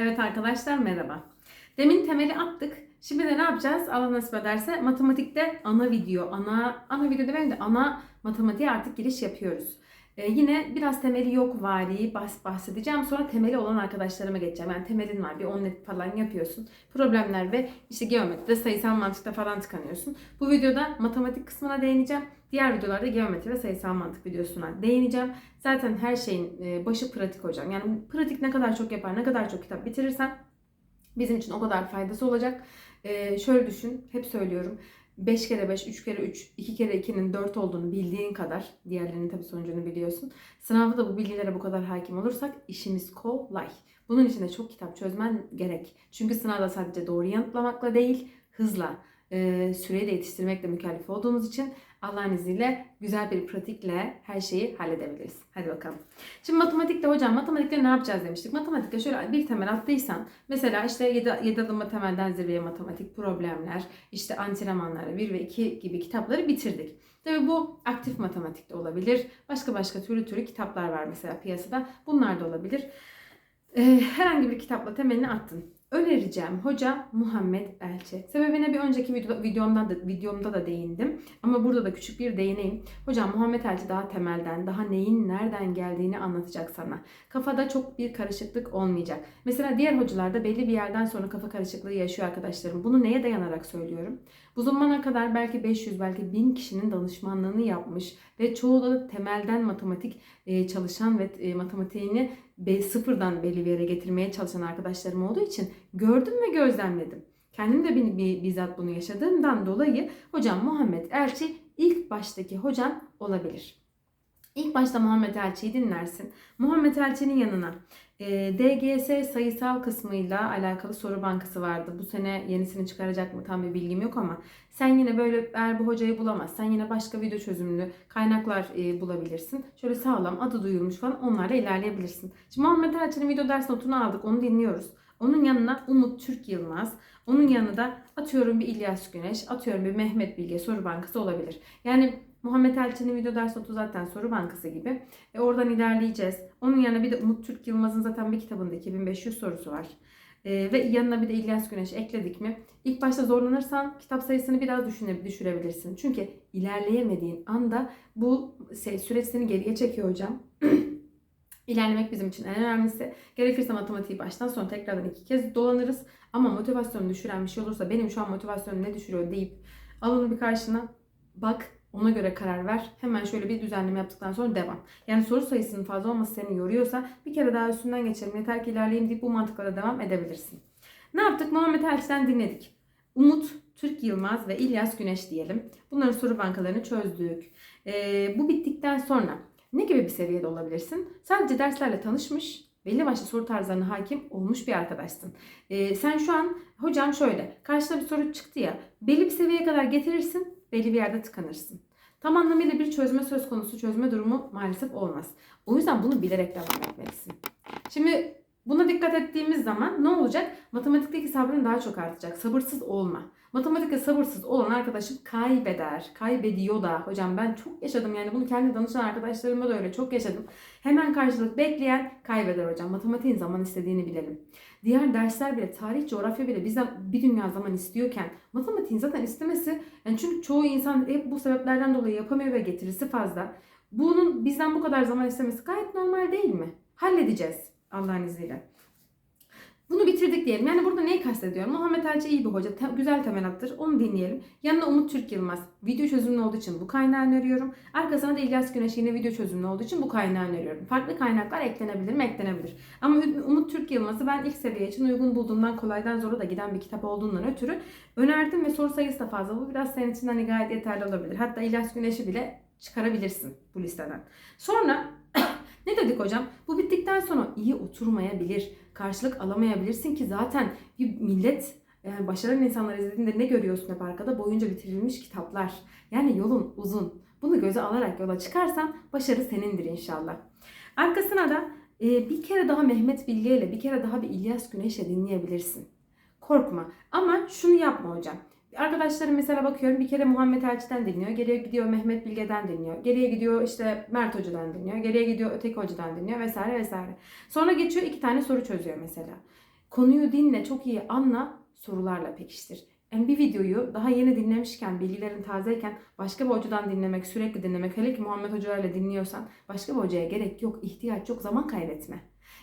Evet arkadaşlar merhaba. Demin temeli attık. Şimdi de ne yapacağız? Allah nasip ederse matematikte ana video, ana ana video demeyeyim de ana matematiğe artık giriş yapıyoruz. Ee, yine biraz temeli yok vari bahs bahsedeceğim. Sonra temeli olan arkadaşlarıma geçeceğim. Yani temelin var bir 10 net falan yapıyorsun. Problemler ve işte geometride sayısal mantıkta falan tıkanıyorsun. Bu videoda matematik kısmına değineceğim. Diğer videolarda geometri ve sayısal mantık videosuna değineceğim. Zaten her şeyin e, başı pratik hocam. Yani pratik ne kadar çok yapar, ne kadar çok kitap bitirirsen bizim için o kadar faydası olacak. Ee, şöyle düşün, hep söylüyorum. 5 kere 5, 3 kere 3, 2 kere 2'nin 4 olduğunu bildiğin kadar, diğerlerinin tabii sonucunu biliyorsun. Sınavda da bu bilgilere bu kadar hakim olursak işimiz kolay. Bunun için de çok kitap çözmen gerek. Çünkü sınavda sadece doğru yanıtlamakla değil, hızla, e, süreyi de yetiştirmekle mükellef olduğumuz için Allah'ın izniyle güzel bir pratikle her şeyi halledebiliriz. Hadi bakalım. Şimdi matematikte hocam matematikte ne yapacağız demiştik. Matematikte şöyle bir temel attıysan mesela işte 7, 7 adım temelden zirveye matematik problemler, işte antrenmanları 1 ve 2 gibi kitapları bitirdik. Tabii bu aktif matematikte olabilir. Başka başka türlü türlü kitaplar var mesela piyasada. Bunlar da olabilir. Ee, herhangi bir kitapla temelini attın. Önereceğim hoca Muhammed Elçi. Sebebine bir önceki video, videomda da, videomda da değindim. Ama burada da küçük bir değineyim. Hocam Muhammed Elçi daha temelden, daha neyin nereden geldiğini anlatacak sana. Kafada çok bir karışıklık olmayacak. Mesela diğer hocalarda belli bir yerden sonra kafa karışıklığı yaşıyor arkadaşlarım. Bunu neye dayanarak söylüyorum? Bu zamana kadar belki 500 belki 1000 kişinin danışmanlığını yapmış ve çoğu da temelden matematik e, çalışan ve e, matematiğini sıfırdan belli bir yere getirmeye çalışan arkadaşlarım olduğu için gördüm ve gözlemledim. Kendim de bir, bizzat bunu yaşadığımdan dolayı hocam Muhammed Elçi ilk baştaki hocam olabilir. İlk başta Muhammed Elçi'yi dinlersin. Muhammed Elçi'nin yanına DGS sayısal kısmıyla alakalı soru bankası vardı. Bu sene yenisini çıkaracak mı tam bir bilgim yok ama sen yine böyle eğer bu hocayı bulamazsan yine başka video çözümlü kaynaklar e, bulabilirsin. Şöyle sağlam adı duyulmuş falan onlarla ilerleyebilirsin. Şimdi Muhammed Elçi'nin video ders notunu aldık onu dinliyoruz. Onun yanına Umut Türk Yılmaz, onun yanına da atıyorum bir İlyas Güneş, atıyorum bir Mehmet Bilge soru bankası olabilir. Yani Muhammed Elçi'nin video ders notu zaten soru bankası gibi. E oradan ilerleyeceğiz. Onun yanına bir de Umut Türk Yılmaz'ın zaten bir kitabında 2500 sorusu var. E, ve yanına bir de İlyas Güneş ekledik mi? İlk başta zorlanırsan kitap sayısını biraz düşüne, düşürebilirsin. Çünkü ilerleyemediğin anda bu süreç seni geriye çekiyor hocam. İlerlemek bizim için en önemlisi. Gerekirse matematiği baştan sona tekrardan iki kez dolanırız. Ama motivasyonu düşüren bir şey olursa benim şu an motivasyonum ne düşürüyor deyip al onu bir karşına bak ona göre karar ver. Hemen şöyle bir düzenleme yaptıktan sonra devam. Yani soru sayısının fazla olması seni yoruyorsa bir kere daha üstünden geçelim. Yeter ki ilerleyeyim deyip bu mantıkla da devam edebilirsin. Ne yaptık? Muhammed Elçi'den dinledik. Umut, Türk Yılmaz ve İlyas Güneş diyelim. Bunların soru bankalarını çözdük. Ee, bu bittikten sonra ne gibi bir seviyede olabilirsin? Sadece derslerle tanışmış, belli başlı soru tarzlarına hakim olmuş bir arkadaşsın. Ee, sen şu an hocam şöyle karşına bir soru çıktı ya belli bir seviyeye kadar getirirsin belli bir yerde tıkanırsın. Tam anlamıyla bir çözme söz konusu çözme durumu maalesef olmaz. O yüzden bunu bilerek devam etmelisin. Şimdi buna dikkat ettiğimiz zaman ne olacak? Matematikteki sabrın daha çok artacak. Sabırsız olma. Matematikte sabırsız olan arkadaşım kaybeder. Kaybediyor da. Hocam ben çok yaşadım yani bunu kendi danışan arkadaşlarıma da öyle çok yaşadım. Hemen karşılık bekleyen kaybeder hocam. Matematiğin zaman istediğini bilelim. Diğer dersler bile, tarih, coğrafya bile bizden bir dünya zaman istiyorken matematiğin zaten istemesi yani çünkü çoğu insan hep bu sebeplerden dolayı yapamıyor ve getirisi fazla. Bunun bizden bu kadar zaman istemesi gayet normal değil mi? Halledeceğiz Allah'ın izniyle. Bunu bitirdik diyelim. Yani burada neyi kastediyorum? Muhammed Elçi iyi bir hoca. Te- güzel temel attır. Onu dinleyelim. Yanına Umut Türk Yılmaz. Video çözümlü olduğu için bu kaynağı öneriyorum. Arkasına da İlyas Güneş yine video çözümlü olduğu için bu kaynağı öneriyorum. Farklı kaynaklar eklenebilir mi? Eklenebilir. Ama Umut Türk Yılmaz'ı ben ilk seviye için uygun bulduğumdan kolaydan zora da giden bir kitap olduğundan ötürü önerdim ve soru sayısı da fazla. Bu biraz senin için hani gayet yeterli olabilir. Hatta İlyas Güneş'i bile çıkarabilirsin bu listeden. Sonra ne dedik hocam? Bu bittikten sonra iyi oturmayabilir. Karşılık alamayabilirsin ki zaten bir millet yani başaran insanlar izlediğinde ne görüyorsun hep arkada? Boyunca bitirilmiş kitaplar. Yani yolun uzun. Bunu göze alarak yola çıkarsan başarı senindir inşallah. Arkasına da e, bir kere daha Mehmet Bilge ile bir kere daha bir İlyas Güneş'le dinleyebilirsin. Korkma. Ama şunu yapma hocam. Arkadaşlarım mesela bakıyorum bir kere Muhammed Elçi'den dinliyor. Geriye gidiyor Mehmet Bilge'den dinliyor. Geriye gidiyor işte Mert Hoca'dan dinliyor. Geriye gidiyor öteki hocadan dinliyor vesaire vesaire. Sonra geçiyor iki tane soru çözüyor mesela. Konuyu dinle, çok iyi anla, sorularla pekiştir. Yani bir videoyu daha yeni dinlemişken, bilgilerin tazeyken başka bir hocadan dinlemek, sürekli dinlemek, hele ki Muhammed Hoca ile dinliyorsan başka bir hocaya gerek yok, ihtiyaç yok, zaman kaybetme.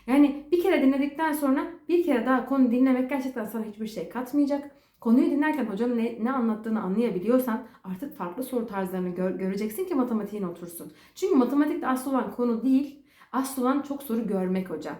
Yani bir kere dinledikten sonra bir kere daha konu dinlemek gerçekten sana hiçbir şey katmayacak. Konuyu dinlerken hocanın ne, ne anlattığını anlayabiliyorsan artık farklı soru tarzlarını gör- göreceksin ki matematiğin otursun. Çünkü matematikte asıl olan konu değil, asıl olan çok soru görmek hocam.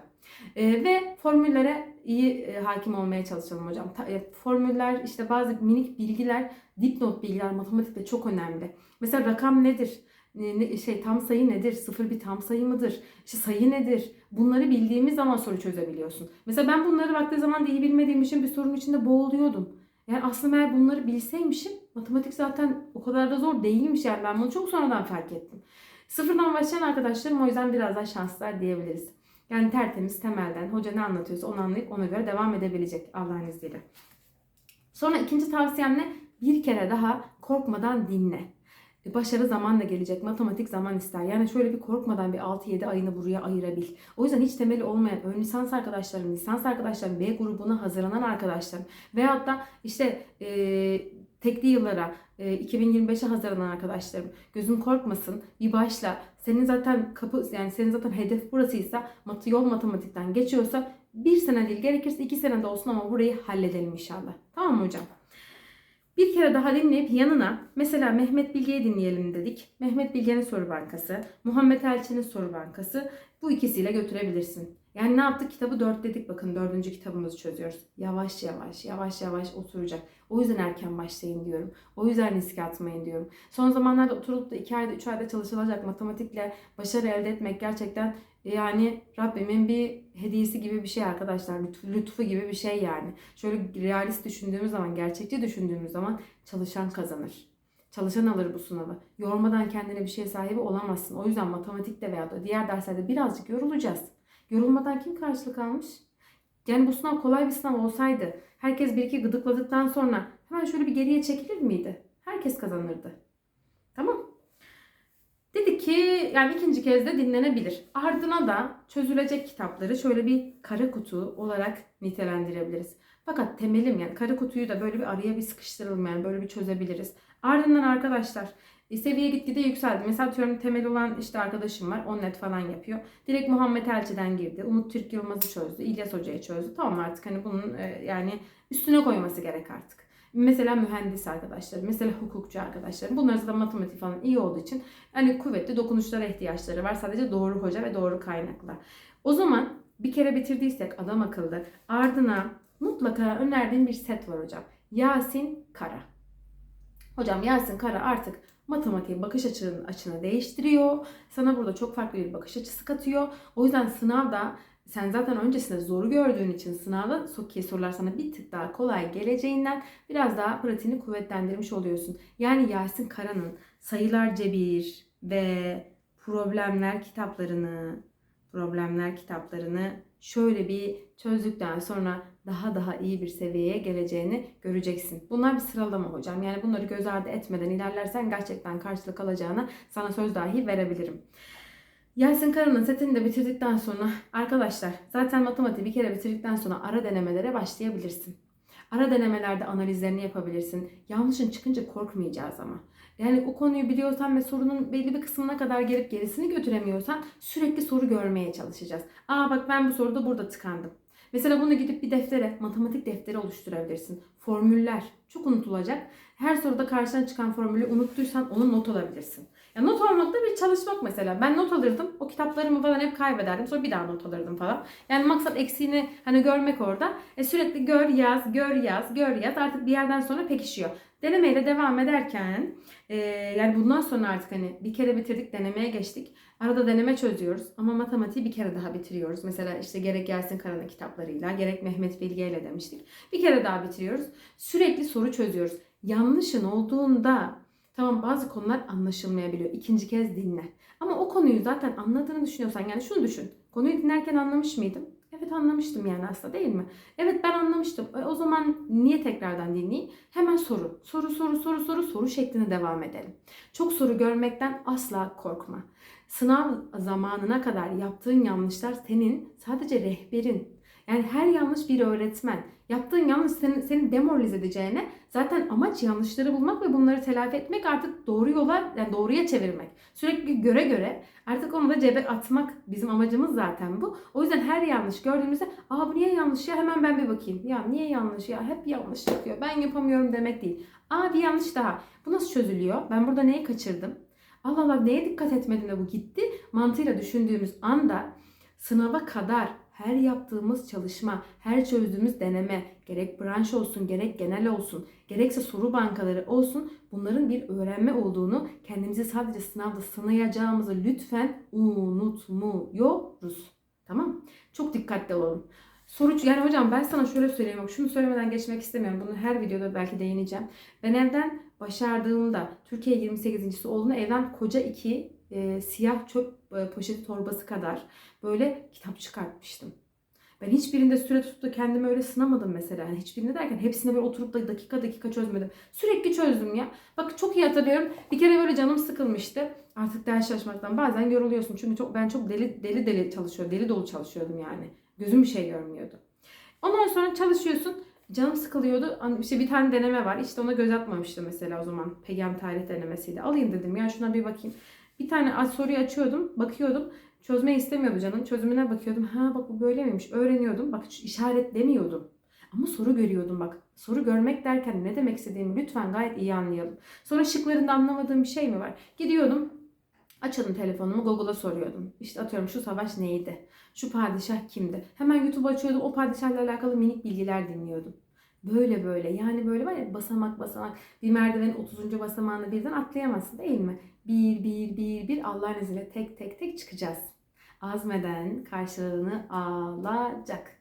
Ee, ve formüllere iyi e, hakim olmaya çalışalım hocam. Ta- e, formüller işte bazı minik bilgiler, dipnot bilgiler matematikte çok önemli. Mesela rakam nedir? Ne- ne- şey tam sayı nedir? Sıfır bir tam sayı mıdır? İşte sayı nedir? Bunları bildiğimiz zaman soru çözebiliyorsun. Mesela ben bunları vakti zaman iyi bilmediğim için bir sorunun içinde boğuluyordum. Yani aslında eğer bunları bilseymişim matematik zaten o kadar da zor değilmiş yani ben bunu çok sonradan fark ettim. Sıfırdan başlayan arkadaşlarım o yüzden biraz daha şanslılar diyebiliriz. Yani tertemiz temelden hoca ne anlatıyorsa onu anlayıp ona göre devam edebilecek Allah'ın izniyle. Sonra ikinci tavsiyem ne? Bir kere daha korkmadan dinle. E, Başarı zamanla gelecek. Matematik zaman ister. Yani şöyle bir korkmadan bir 6-7 ayını buraya ayırabil. O yüzden hiç temeli olmayan ön lisans arkadaşlarım, lisans arkadaşlarım, B grubuna hazırlanan arkadaşlarım veyahut da işte e, tekli yıllara, e, 2025'e hazırlanan arkadaşlarım gözün korkmasın. Bir başla. Senin zaten kapı yani senin zaten hedef burasıysa matı yol matematikten geçiyorsa bir sene değil gerekirse iki sene de olsun ama burayı halledelim inşallah. Tamam mı hocam? Bir kere daha dinleyip yanına mesela Mehmet Bilge'yi dinleyelim dedik. Mehmet Bilge'nin soru bankası, Muhammed Elçi'nin soru bankası bu ikisiyle götürebilirsin. Yani ne yaptık? Kitabı dört dedik. Bakın dördüncü kitabımızı çözüyoruz. Yavaş yavaş, yavaş yavaş oturacak. O yüzden erken başlayın diyorum. O yüzden riske atmayın diyorum. Son zamanlarda oturup da iki ayda, üç ayda çalışılacak matematikle başarı elde etmek gerçekten yani Rabbimin bir hediyesi gibi bir şey arkadaşlar. Lütfu, gibi bir şey yani. Şöyle realist düşündüğümüz zaman, gerçekçi düşündüğümüz zaman çalışan kazanır. Çalışan alır bu sınavı. Yormadan kendine bir şey sahibi olamazsın. O yüzden matematikte veya da diğer derslerde birazcık yorulacağız. Yorulmadan kim karşılık almış? Yani bu sınav kolay bir sınav olsaydı, herkes bir iki gıdıkladıktan sonra hemen şöyle bir geriye çekilir miydi? Herkes kazanırdı. Tamam. Dedi ki yani ikinci kez de dinlenebilir. Ardına da çözülecek kitapları şöyle bir kara kutu olarak nitelendirebiliriz. Fakat temelim yani kara kutuyu da böyle bir araya bir sıkıştıralım yani böyle bir çözebiliriz. Ardından arkadaşlar e, seviye gitgide yükseldi. Mesela diyorum temel olan işte arkadaşım var. 10 net falan yapıyor. Direkt Muhammed Elçi'den girdi. Umut Türk Yılmaz'ı çözdü. İlyas Hoca'yı çözdü. Tamam artık hani bunun e, yani üstüne koyması gerek artık. Mesela mühendis arkadaşlar, mesela hukukçu arkadaşlarım. Bunlar zaten matematik falan iyi olduğu için hani kuvvetli dokunuşlara ihtiyaçları var. Sadece doğru hoca ve doğru kaynakla. O zaman bir kere bitirdiysek adam akıllı ardına mutlaka önerdiğim bir set var hocam. Yasin Kara. Hocam Yasin Kara artık matematiğe bakış açını, açını değiştiriyor. Sana burada çok farklı bir bakış açısı katıyor. O yüzden sınavda sen zaten öncesinde zoru gördüğün için sınavda soki sorular sana bir tık daha kolay geleceğinden biraz daha pratiğini kuvvetlendirmiş oluyorsun. Yani Yasin Kara'nın sayılar cebir ve problemler kitaplarını problemler kitaplarını şöyle bir çözdükten sonra daha daha iyi bir seviyeye geleceğini göreceksin. Bunlar bir sıralama hocam. Yani bunları göz ardı etmeden ilerlersen gerçekten karşılık alacağına sana söz dahi verebilirim. Yasin Kara'nın setini de bitirdikten sonra arkadaşlar zaten matematiği bir kere bitirdikten sonra ara denemelere başlayabilirsin. Ara denemelerde analizlerini yapabilirsin. Yanlışın çıkınca korkmayacağız ama. Yani o konuyu biliyorsan ve sorunun belli bir kısmına kadar gelip gerisini götüremiyorsan sürekli soru görmeye çalışacağız. Aa bak ben bu soruda burada tıkandım. Mesela bunu gidip bir deftere, matematik defteri oluşturabilirsin. Formüller çok unutulacak. Her soruda karşına çıkan formülü unuttuysan onu not alabilirsin. Ya not almak da bir çalışmak mesela. Ben not alırdım. O kitaplarımı falan hep kaybederdim. Sonra bir daha not alırdım falan. Yani maksat eksiğini hani görmek orada. E sürekli gör yaz, gör yaz, gör yaz. Artık bir yerden sonra pekişiyor. Denemeyle devam ederken e, yani bundan sonra artık hani bir kere bitirdik denemeye geçtik. Arada deneme çözüyoruz ama matematiği bir kere daha bitiriyoruz. Mesela işte gerek Yasin Kara'nın kitaplarıyla gerek Mehmet Bilge ile demiştik. Bir kere daha bitiriyoruz. Sürekli soru çözüyoruz. Yanlışın olduğunda tamam bazı konular anlaşılmayabiliyor. İkinci kez dinle. Ama o konuyu zaten anladığını düşünüyorsan yani şunu düşün. Konuyu dinlerken anlamış mıydım? Evet anlamıştım yani aslında değil mi? Evet ben anlamıştım. E, o zaman niye tekrardan dinleyeyim? Hemen soru. Soru soru soru soru soru şeklinde devam edelim. Çok soru görmekten asla korkma. Sınav zamanına kadar yaptığın yanlışlar senin sadece rehberin. Yani her yanlış bir öğretmen. Yaptığın yanlış seni, seni demoralize edeceğine zaten amaç yanlışları bulmak ve bunları telafi etmek artık doğru yola yani doğruya çevirmek. Sürekli göre göre artık onu da cebe atmak bizim amacımız zaten bu. O yüzden her yanlış gördüğümüzde aa bu niye yanlış ya hemen ben bir bakayım. Ya niye yanlış ya hep yanlış yapıyor ben yapamıyorum demek değil. Aa bir yanlış daha. Bu nasıl çözülüyor? Ben burada neyi kaçırdım? Allah Allah neye dikkat etmedim de bu gitti? Mantığıyla düşündüğümüz anda sınava kadar her yaptığımız çalışma, her çözdüğümüz deneme, gerek branş olsun, gerek genel olsun, gerekse soru bankaları olsun bunların bir öğrenme olduğunu kendimizi sadece sınavda sınayacağımızı lütfen unutmuyoruz. Tamam? Çok dikkatli olalım. Soru yani hocam ben sana şöyle söyleyeyim bak şunu söylemeden geçmek istemiyorum. Bunu her videoda belki değineceğim. Ben evden başardığımda Türkiye 28.si olduğunda evden koca iki e, siyah çöp e, poşeti torbası kadar böyle kitap çıkartmıştım. Ben hiçbirinde süre tutup da kendimi öyle sınamadım mesela. Yani hiçbirinde derken hepsine böyle oturup da dakika dakika çözmedim. Sürekli çözdüm ya. Bak çok iyi hatırlıyorum. Bir kere böyle canım sıkılmıştı. Artık ders çalışmaktan bazen yoruluyorsun. Çünkü çok ben çok deli deli deli çalışıyordum. Deli dolu çalışıyordum yani. Gözüm bir şey görmüyordu. Ondan sonra çalışıyorsun. Canım sıkılıyordu. İşte bir tane deneme var. İşte ona göz atmamıştım mesela o zaman. Pegam tarih denemesiyle. Alayım dedim ya şuna bir bakayım. Bir tane soruyu açıyordum. Bakıyordum. Çözmeyi istemiyordu canım. Çözümüne bakıyordum. Ha bak bu böyle miymiş? Öğreniyordum. Bak işaretlemiyordum. Ama soru görüyordum bak. Soru görmek derken ne demek istediğimi lütfen gayet iyi anlayalım. Sonra şıklarında anlamadığım bir şey mi var? Gidiyordum. Açıyordum telefonumu Google'a soruyordum. İşte atıyorum şu savaş neydi? Şu padişah kimdi? Hemen YouTube açıyordum. O padişahla alakalı minik bilgiler dinliyordum. Böyle böyle yani böyle var ya basamak basamak bir merdivenin 30. basamağını birden atlayamazsın değil mi? Bir bir bir bir Allah'ın izniyle tek tek tek çıkacağız. Azmeden karşılığını alacak.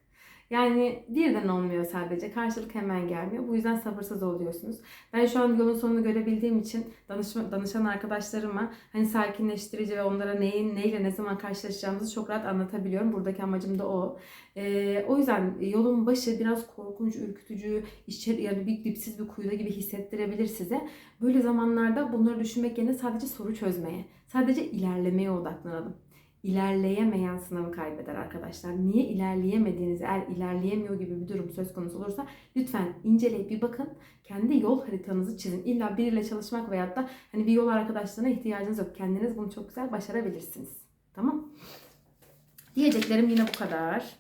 Yani birden olmuyor sadece. Karşılık hemen gelmiyor. Bu yüzden sabırsız oluyorsunuz. Ben şu an yolun sonunu görebildiğim için danışma, danışan arkadaşlarıma hani sakinleştirici ve onlara neyin neyle ne zaman karşılaşacağımızı çok rahat anlatabiliyorum. Buradaki amacım da o. Ee, o yüzden yolun başı biraz korkunç, ürkütücü, içeri, yani bir dipsiz bir kuyuda gibi hissettirebilir size. Böyle zamanlarda bunları düşünmek yerine sadece soru çözmeye, sadece ilerlemeye odaklanalım ilerleyemeyen sınavı kaybeder arkadaşlar. Niye ilerleyemediğinizi, eğer ilerleyemiyor gibi bir durum söz konusu olursa lütfen inceleyip bir bakın. Kendi yol haritanızı çizin. İlla biriyle çalışmak veyahut da hani bir yol arkadaşlarına ihtiyacınız yok. Kendiniz bunu çok güzel başarabilirsiniz. Tamam? Diyeceklerim yine bu kadar.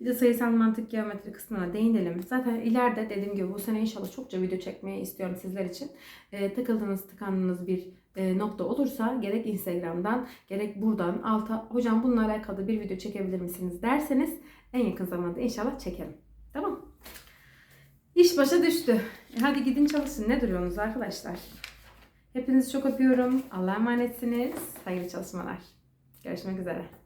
Bir de sayısal mantık geometri kısmına değinelim. Zaten ileride dediğim gibi bu sene inşallah çokça video çekmeyi istiyorum sizler için. E, takıldığınız, tıkandığınız bir nokta olursa gerek Instagram'dan gerek buradan alta hocam bununla alakalı bir video çekebilir misiniz derseniz en yakın zamanda inşallah çekerim. Tamam. İş başa düştü. E, hadi gidin çalışın. Ne duruyorsunuz arkadaşlar? Hepinizi çok öpüyorum. Allah'a emanetsiniz. Hayırlı çalışmalar. Görüşmek üzere.